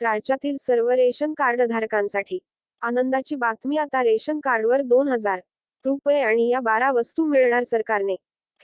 राज्यातील सर्व ration card धारकांसाठी आनंदाची बातमी आता रेशन कार्डवर दोन हजार रुपये आणि या बारा वस्तू मिळणार सरकारने.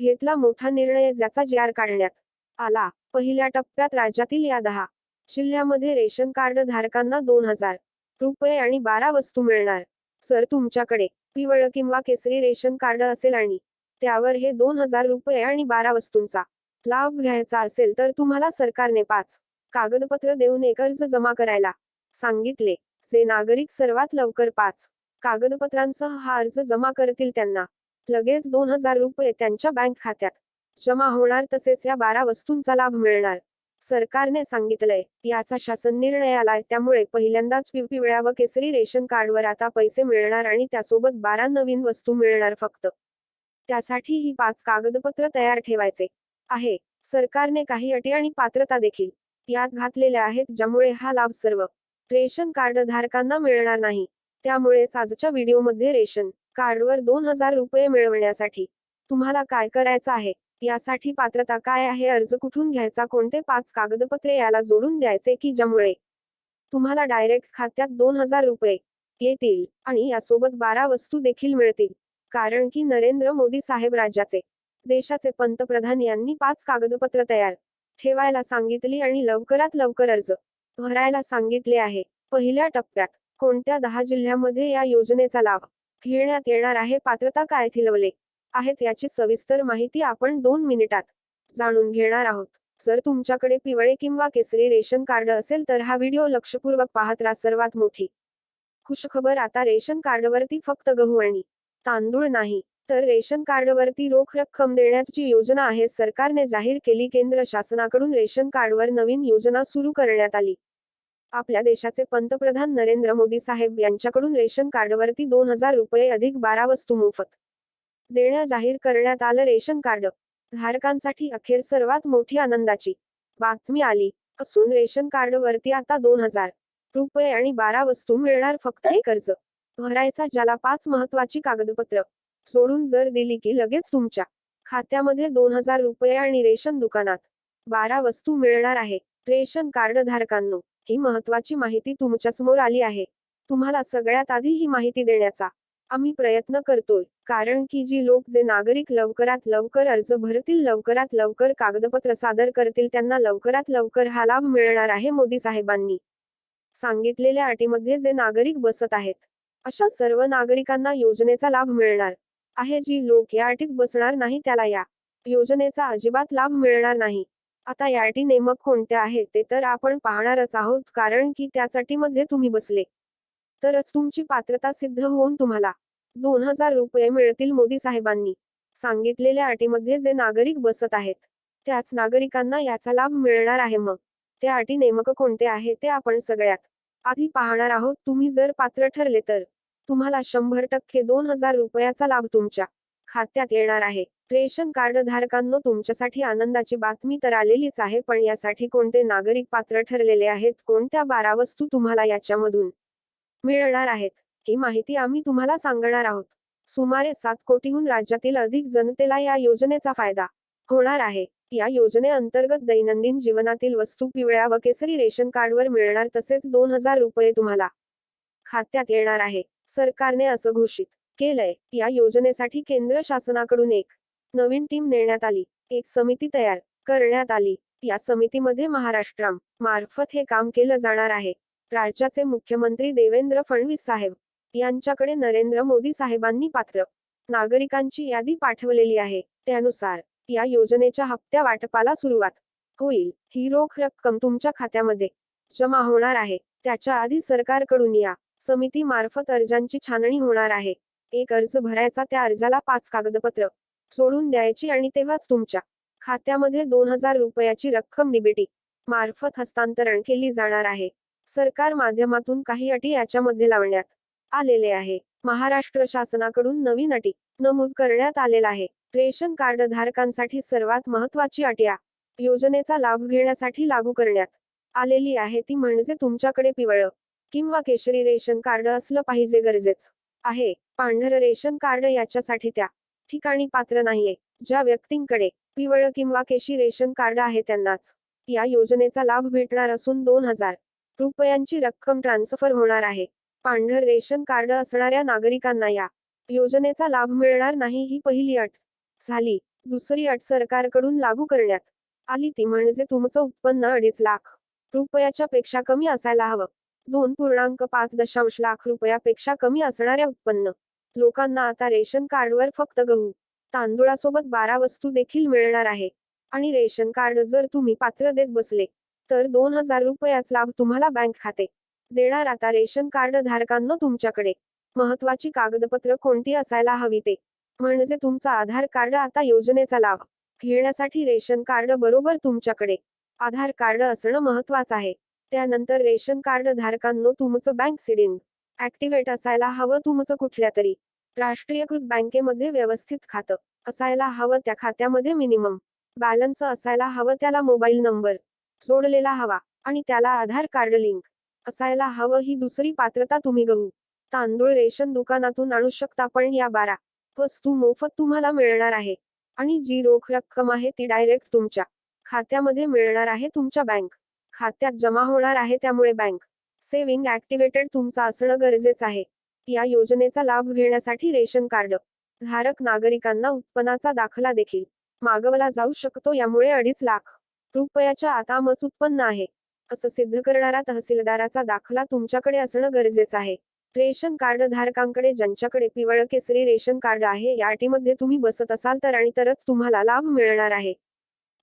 घेतला मोठा निर्णय ज्याचा जी आर काढण्यात आला. पहिल्या टप्प्यात राज्यातील या दहा जिल्ह्यामध्ये रेशन कार्ड धारकांना दोन हजार रुपये आणि बारा वस्तू मिळणार. सर तुमच्याकडे पिवळ किंवा केसरी रेशन कार्ड असेल आणि त्यावर हे दोन हजार रुपये आणि बारा वस्तूंचा लाभ घ्यायचा असेल तर तुम्हाला सरकारने पाच कागदपत्र देऊन एक अर्ज जमा करायला. सांगितले जे नागरिक सर्वात लवकर पाच कागदपत्रांसह हा अर्ज जमा करतील त्यांना. लगेच दोन हजार रुपये त्यांच्या बँक खात्यात. जमा होणार तसेच या बारा वस्तूंचा लाभ मिळणार. सरकारने सांगितलंय याचा शासन निर्णय आलाय त्यामुळे पहिल्यांदाच पि- पिवळ्या व केसरी रेशन कार्डवर आता पैसे मिळणार आणि त्यासोबत बारा नवीन वस्तू मिळणार फक्त. त्यासाठी ही पाच कागदपत्र तयार ठेवायचे आहे. सरकारने काही अटी आणि पात्रता देखील यात घातलेल्या आहेत ज्यामुळे हा लाभ सर्व रेशन कार्ड धारकांना मिळणार नाही. त्यामुळेच आजच्या व्हिडिओमध्ये रेशन कार्डवर दोन हजार रुपये मिळवण्यासाठी तुम्हाला काय करायचं आहे? यासाठी पात्रता काय आहे? अर्ज कुठून घ्यायचा? कोणते पाच कागदपत्रे याला जोडून द्यायचे की ज्यामुळे तुम्हाला डायरेक्ट खात्यात दोन हजार रुपये येतील आणि यासोबत बारा वस्तू देखील मिळतील? कारण की नरेंद्र मोदी साहेब राज्याचे देशाचे पंतप्रधान यांनी पाच कागदपत्र तयार ठेवायला सांगितली आणि लवकरात लवकर अर्ज भरायला सांगितले आहे. पहिल्या टप्प्यात कोणत्या दहा जिल्ह्यामध्ये या योजनेचा लाभ घेण्यात येणार आहे? पात्रता काय थिलवले आहेत याची सविस्तर माहिती आपण दोन मिनिटात जाणून घेणार आहोत. जर तुमच्याकडे पिवळे किंवा केसरी रेशन कार्ड असेल तर हा व्हिडिओ लक्षपूर्वक पाहत राहा. सर्वात मोठी खुशखबर आता रेशन कार्डवरती फक्त गहू आणि तांदूळ नाही तर रेशन कार्डवरती रोख रक्कम देण्याची योजना आहे. सरकारने जाहीर केली केंद्र शासनाकडून रेशन कार्डवर नवीन योजना सुरू करण्यात आली. आपल्या देशाचे पंतप्रधान नरेंद्र मोदी साहेब यांच्याकडून रेशन कार्डवरती दोन हजार रुपये अधिक बारा वस्तू मोफत देण्या जाहीर करण्यात आलं. रेशन कार्ड धारकांसाठी अखेर सर्वात मोठी आनंदाची बातमी आली. असून रेशन कार्डवरती आता दोन हजार रुपये आणि बारा वस्तू मिळणार. फक्त एक अर्ज भरायचा ज्याला पाच महत्वाची कागदपत्र सोडून जर दिली की लगेच तुमच्या खात्यामध्ये दोन हजार रुपये आणि रेशन दुकानात बारा वस्तू मिळणार आहे. रेशन कार्ड धारकांनो ही महत्वाची माहिती तुमच्यासमोर आली आहे. तुम्हाला सगळ्यात आधी ही माहिती देण्याचा आम्ही प्रयत्न करतोय. कारण की जी लोक जे नागरिक लवकरात लवकर अर्ज भरतील लवकरात लवकर कागदपत्र सादर करतील त्यांना लवकरात लवकर हा लाभ मिळणार आहे मोदी साहेबांनी. सांगितलेल्या अटीमध्ये जे नागरिक बसत आहेत अशा सर्व नागरिकांना योजनेचा लाभ मिळणार. आहे जी लोक या अटीत बसणार नाही त्याला या योजनेचा अजिबात लाभ मिळणार नाही. आता या अटी नेमक कोणत्या आहेत ते तर आपण पाहणारच आहोत कारण की त्यासाठी मध्ये तुम्ही बसले. तरच तुमची पात्रता सिद्ध होऊन तुम्हाला दोन हजार रुपये मिळतील मोदी साहेबांनी. सांगितलेल्या अटीमध्ये जे नागरिक बसत आहेत त्याच नागरिकांना याचा लाभ मिळणार आहे मग. त्या अटी नेमकं कोणते आहे ते आपण सगळ्यात आधी पाहणार आहोत तुम्ही जर पात्र ठरले तर. तुम्हाला शंभर टक्के दोन हजार रुपयाचा लाभ तुमच्या खात्यात येणार आहे. रेशन कार्ड धारकांनो तुमच्यासाठी आनंदाची बातमी तर आलेलीच आहे पण यासाठी कोणते नागरिक पात्र ठरलेले आहेत कोणत्या बारा वस्तू तुम्हाला याच्यामधून मिळणार आहेत ही माहिती आम्ही तुम्हाला सांगणार आहोत. सुमारे सात कोटीहून राज्यातील अधिक जनतेला या योजनेचा फायदा होणार आहे. या योजनेअंतर्गत दैनंदिन जीवनातील वस्तू पिवळ्या व केसरी रेशन कार्डवर मिळणार तसेच दोन हजार रुपये तुम्हाला खात्यात येणार आहे. सरकारने असं घोषित केलंय. या योजनेसाठी केंद्र शासनाकडून एक नवीन टीम नेण्यात आली. एक समिती तयार करण्यात आली. या समितीमध्ये महाराष्ट्राम मार्फत हे काम केलं जाणार आहे. राज्याचे मुख्यमंत्री देवेंद्र फडणवीस साहेब यांच्याकडे नरेंद्र मोदी साहेबांनी पात्र नागरिकांची यादी पाठवलेली आहे. त्यानुसार या योजनेच्या हप्त्या वाटपाला सुरुवात होईल. ही रोख रक्कम तुमच्या खात्यामध्ये जमा होणार आहे. त्याच्या आधी सरकारकडून या समिती मार्फत अर्जांची छाननी होणार आहे. एक अर्ज भरायचा त्या अर्जाला पाच कागदपत्र. सोडून द्यायची आणि तेव्हाच तुमच्या खात्यामध्ये दोन हजार रुपयाची रक्कम डीबीटी मार्फत हस्तांतरण केली जाणार आहे. सरकार माध्यमातून काही अटी याच्यामध्ये लावण्यात आलेले आहे. महाराष्ट्र शासनाकडून नवीन अटी नमूद करण्यात आलेला आहे. रेशन कार्ड धारकांसाठी सर्वात महत्वाची अटिया या योजनेचा लाभ घेण्यासाठी लागू करण्यात आलेली आहे ती म्हणजे तुमच्याकडे पिवळं किंवा केशरी रेशन कार्ड असलं पाहिजे गरजेच आहे. पांढरं रेशन कार्ड याच्यासाठी त्या ठिकाणी पात्र नाहीये. ज्या व्यक्तींकडे पिवळं किंवा केशी रेशन कार्ड आहे त्यांनाच या योजनेचा लाभ भेटणार असून दोन हजार रुपयांची रक्कम ट्रान्सफर होणार आहे. पांढर रेशन कार्ड असणाऱ्या नागरिकांना या योजनेचा लाभ मिळणार नाही ही पहिली अट झाली. दुसरी अट सरकारकडून लागू करण्यात आली ती म्हणजे तुमचं उत्पन्न अडीच लाख रुपयाच्या पेक्षा कमी असायला हवं. दोन पूर्णांक पाच दशांश लाख रुपयापेक्षा कमी असणाऱ्या उत्पन्न. लोकांना आता रेशन कार्डवर फक्त गहू तांदूळासोबत बारा वस्तू देखील मिळणार आहे. आणि रेशन कार्ड जर तुम्ही पात्र देत बसले तर दोन हजार रुपयाच लाभ तुम्हाला बँक खाते. देणार आता रेशन कार्ड धारकांना तुमच्याकडे. महत्वाची कागदपत्र कोणती असायला हवी ते. म्हणजे तुमचा आधार कार्ड आता योजनेचा लाभ घेण्यासाठी रेशन कार्ड बरोबर तुमच्याकडे. आधार कार्ड असणं महत्वाचं आहे. त्यानंतर रेशन कार्ड धारकांनो तुमचं बँक सिडिंग ऍक्टिव्हेट असायला हवं तुमचं कुठल्या तरी राष्ट्रीयकृत बँकेमध्ये व्यवस्थित खातं असायला हवं त्या खात्यामध्ये मिनिमम बॅलन्स असायला हवं त्याला मोबाईल नंबर जोडलेला हवा आणि त्याला आधार कार्ड लिंक असायला हवं ही दुसरी पात्रता तुम्ही गहू तांदूळ रेशन दुकानातून आणू शकता पण या बारा वस्तू मोफत तुम्हाला मिळणार आहे आणि जी रोख रक्कम आहे ती डायरेक्ट तुमच्या खात्यामध्ये मिळणार आहे तुमच्या बँक खात्यात जमा होणार आहे त्यामुळे बँक सेव्हिंग ऍक्टिव्हेटेड तुमचा असणं गरजेचं आहे. या योजनेचा लाभ घेण्यासाठी रेशन कार्ड धारक नागरिकांना उत्पन्नाचा दाखला देखील मागवला जाऊ शकतो यामुळे अडीच लाख रुपयाच्या आतामच उत्पन्न आहे. असं सिद्ध करणारा तहसीलदाराचा दाखला तुमच्याकडे असणं गरजेचं आहे. रेशन कार्ड धारकांकडे ज्यांच्याकडे पिवळ केसरी रेशन कार्ड आहे या अटीमध्ये तुम्ही बसत असाल तर आणि तरच तुम्हाला लाभ मिळणार आहे.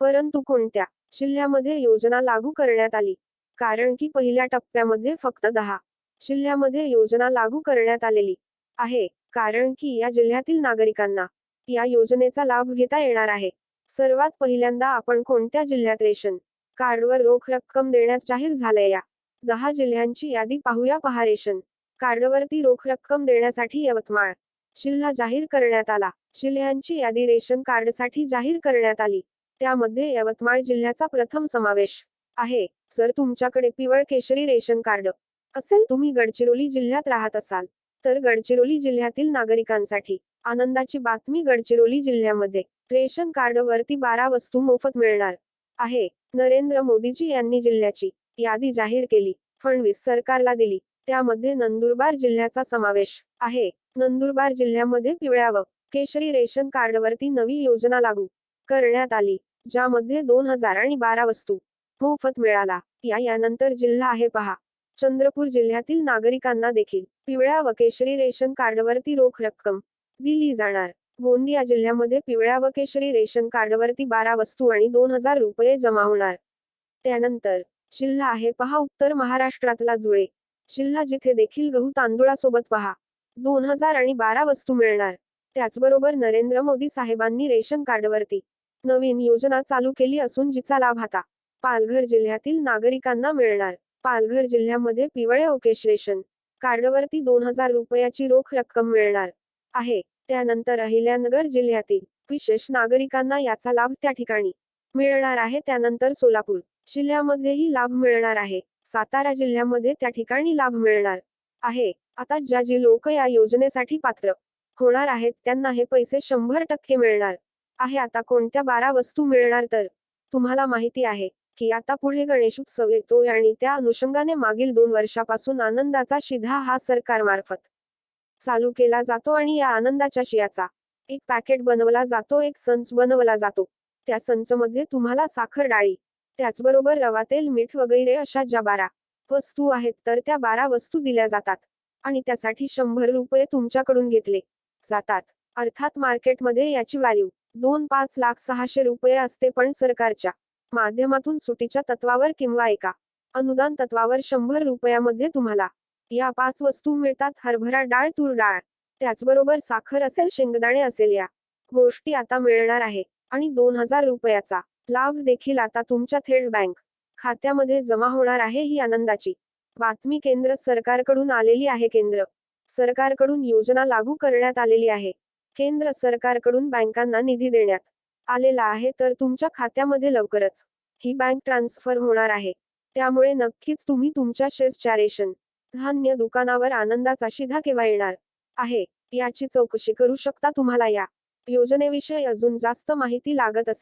परंतु कोणत्या जिल्ह्यामध्ये योजना लागू करण्यात आली. कारण की पहिल्या टप्प्यामध्ये फक्त दहा जिल्ह्यामध्ये योजना लागू करण्यात आलेली आहे. कारण की या जिल्ह्यातील नागरिकांना या योजनेचा लाभ घेता येणार आहे. सर्वात पहिल्यांदा आपण कोणत्या जिल्ह्यात रेशन कार्डवर रोख रक्कम देण्यात जाहीर झालंय या दहा जिल्ह्यांची यादी पाहूया. पहा रेशन कार्डवरती रोख रक्कम देण्यासाठी यवतमाळ जिल्हा जाहीर करण्यात आला. जिल्ह्यांची यादी रेशन कार्डसाठी जाहीर करण्यात आली. त्यामध्ये यवतमाळ जिल्ह्याचा प्रथम समावेश आहे. जर तुमच्याकडे पिवळ केशरी रेशन कार्ड असेल तुम्ही गडचिरोली जिल्ह्यात राहत असाल तर गडचिरोली जिल्ह्यातील नागरिकांसाठी आनंदाची बातमी गडचिरोली जिल्ह्यामध्ये. रेशन कार्ड वरती बारा वस्तू मोफत मिळणार आहे. नरेंद्र मोदीजी यांनी जिल्ह्याची यादी जाहीर केली फडणवीस सरकारला दिली. त्यामध्ये नंदुरबार जिल्ह्याचा समावेश आहे. नंदुरबार जिल्ह्यामध्ये पिवळ्या व केशरी रेशन कार्डवरती नवी योजना लागू करण्यात आली. ज्यामध्ये दोन हजार आणि बारा वस्तू मोफत मिळाला. या यानंतर जिल्हा आहे पहा. चंद्रपूर जिल्ह्यातील नागरिकांना देखील पिवळ्या व केशरी रेशन कार्डवरती रोख रक्कम दिली जाणार. गोंदिया जिल्ह्यामध्ये पिवळ्या व केशरी रेशन कार्डवरती बारा वस्तू आणि दोन हजार रुपये जमा होणार. त्यानंतर जिल्हा आहे पहा उत्तर महाराष्ट्रातला धुळे. जिल्हा जिथे देखील गहू तांदुळासोबत पहा. दोन हजार आणि बारा वस्तू मिळणार. त्याचबरोबर नरेंद्र मोदी साहेबांनी रेशन कार्डवरती नवीन योजना चालू केली असून जिचा लाभ आता पालघर जिल्ह्यातील नागरिकांना मिळणार. पालघर जिल्ह्यामध्ये पिवळे ओकेश रेशन कार्डवरती दोन हजार रुपयाची रोख रक्कम मिळणार आहे. त्यानंतर अहिल्यानगर जिल्ह्यातील विशेष नागरिकांना याचा लाभ त्या ठिकाणी मिळणार आहे. त्यानंतर सोलापूर जिल्ह्यामध्येही लाभ मिळणार आहे. सातारा जिल्ह्यामध्ये त्या ठिकाणी लाभ मिळणार आहे. आता ज्या जी लोक या योजनेसाठी पात्र होणार आहेत त्यांना हे पैसे शंभर टक्के मिळणार. आहे आता कोणत्या बारा वस्तू मिळणार तर? तुम्हाला माहिती आहे की आता पुढे गणेशोत्सव येतोय आणि त्या अनुषंगाने मागील दोन वर्षापासून आनंदाचा शिधा हा सरकारमार्फत चालू केला जातो आणि या आनंदाच्या शियाचा एक पॅकेट बनवला जातो एक संच बनवला जातो. त्या संचमध्ये तुम्हाला साखर डाळी त्याचबरोबर रवा तेल मीठ वगैरे अशा ज्या बारा वस्तू आहेत तर त्या बारा वस्तू दिल्या जातात आणि त्यासाठी शंभर रुपये तुमच्याकडून घेतले जातात. अर्थात मार्केटमध्ये याची व्हॅल्यू दोन पाच लाख सहाशे रुपये असते पण सरकारच्या माध्यमातून सुटीच्या तत्वावर किंवा एका अनुदान तत्वावर शंभर रुपयामध्ये तुम्हाला या पाच वस्तू मिळतात. हरभरा डाळ तूर डाळ. त्याचबरोबर साखर असेल शेंगदाणे असेल या गोष्टी आता मिळणार आहे. आणि दोन हजार रुपयाचा लाभ देखील आता तुमच्या थेट बँक खात्यामध्ये जमा होणार आहे ही आनंदाची बातमी केंद्र सरकारकडून आलेली आहे. केंद्र सरकारकडून योजना लागू करण्यात आलेली आहे. केंद्र सरकारकडून बँकांना निधी देण्यात आलेला आहे तर तुमच्या खात्यामध्ये लवकरच ही बँक ट्रान्सफर होणार आहे. त्यामुळे नक्कीच तुम्ही तुमच्या शेजच्या रेशन धान्य दुकानावर आनंदाचा शिधा केव्हा येणार आहे याची चौकशी करू शकता तुम्हाला. या योजनेविषयी अजून जास्त माहिती लागत असेल.